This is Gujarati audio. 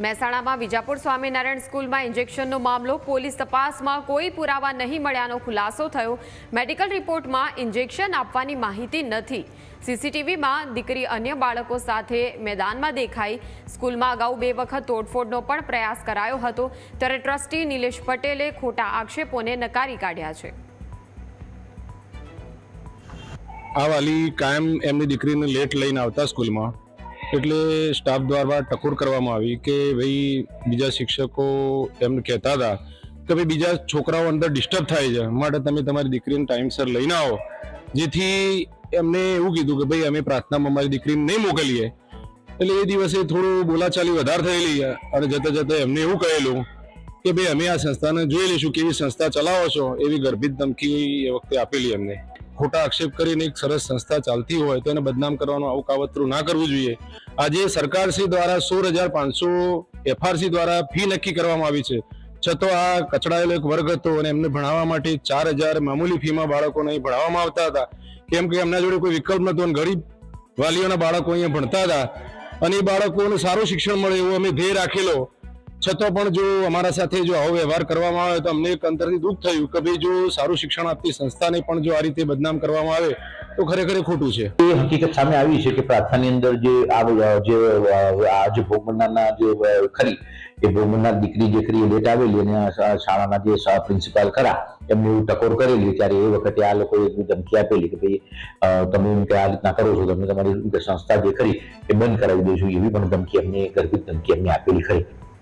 મહેસાણામાં વિજાપુર સ્વામિનારાયણ સ્કૂલમાં ઇન્જેક્શનનો મામલો, પોલીસ તપાસમાં કોઈ પુરાવા નહીં મળ્યાનો ખુલાસો થયો. મેડિકલ રિપોર્ટમાં ઇન્જેક્શન આપવાની માહિતી નથી. સીસીટીવીમાં દીકરી અન્ય બાળકો સાથે મેદાનમાં દેખાઈ. સ્કૂલમાં અગાઉ બે વખત તોડફોડનો પણ પ્રયાસ કરાયો હતો. ત્યારે ટ્રસ્ટી નિલેશ પટેલે ખોટા આક્ષેપોને નકારી કાઢ્યા છે. આ વાલી કાયમ એમની દીકરીને લેટ લઈને આવતા સ્કૂલમાં. એટલે સ્ટાફ દ્વારા ટકોર કરવામાં આવી કે ભાઈ બીજા શિક્ષકો એમને કહેતા હતા કે ભાઈ બીજા છોકરાઓ અંદર ડિસ્ટર્બ થાય છે. માટે તમે તમારી દીકરીને ટાઈમસર લઈને આવો. જેથી એમને એવું કીધું કે ભાઈ અમે પ્રાર્થનામાં અમારી દીકરીને નહીં મોકલીએ. એટલે એ દિવસે થોડું બોલાચાલી વધારે થયેલી અને જતા જતા એમને એવું કહેલું કે ભાઈ અમે આ સંસ્થાને જોઈ લઈશું કેવી સંસ્થા ચલાવો છો એવી ગર્ભિત ધમકી એ વખતે આપેલી એમને. ખોટા આક્ષેપ કરીને એક સરસ સંસ્થા ચાલતી હોય તો એને બદનામ કરવાનું આવું કાવતરું ના કરવું જોઈએ. આજે સરકારશ્રી દ્વારા સોળ હજાર પાંચસો એફઆરસી દ્વારા ફી નક્કી કરવામાં આવી છે. છતાં આ કચડાયેલો એક વર્ગ હતો અને એમને ભણાવવા માટે ચાર હજાર મામૂલી ફીમાં બાળકોને અહીં ભણાવવામાં આવતા હતા. કેમ કે એમના જોડે કોઈ વિકલ્પ નહોતો અને ગરીબ વાલીઓના બાળકો અહીંયા ભણતા હતા. અને એ બાળકોને સારું શિક્ષણ મળે એવો અમે ધ્યેય રાખેલો. છતાં પણ જો અમારા સાથે જો આવો વ્યવહાર કરવામાં આવે તો અમને એક અંતરથી દુઃખ થયું કે ભાઈ જો સારું શિક્ષણ આપતી સંસ્થાને પણ જો આ રીતે બદનામ કરવામાં આવે તો ખરેખર ખોટું છે. એ હકીકત સામે આવી છે કે પ્રાર્થનાની અંદર જે આ જે આ જે ભોગમનારના જે, ખરી એ ભોગમનાર દીકરી જે ખરી લેટ આવેલી અને શાળાના જે પ્રિન્સિપાલ ખરા, એમને એવું ટકોર કરેલી ત્યારે એ વખતે આ લોકોએ એટલી ધમકી આપેલી કે ભાઈ તમે એમ કે આ રીતના કરો છો તમે તમારી સંસ્થા જે ખરી એ બંધ કરાવી દઈશું એવી પણ ધમકી અમને, ગર્ભિત ધમકી અમને આપેલી ખરી.